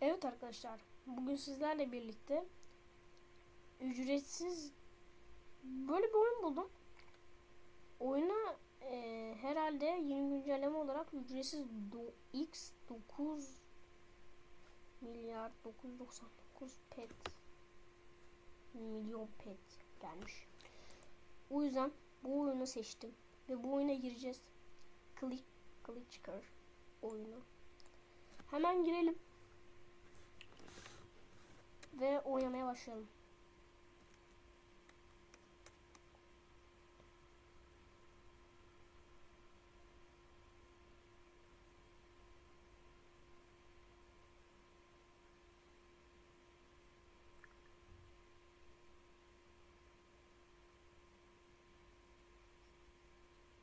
Evet arkadaşlar, bugün sizlerle birlikte ücretsiz böyle bir oyun buldum. Oyuna e, herhalde yeni güncelleme olarak ücretsiz do, X 9 milyar 999 pet milyon pet gelmiş. O yüzden bu oyunu seçtim ve bu oyuna gireceğiz. Click click çıkar oyunu. Hemen girelim ve oynamaya başlayalım.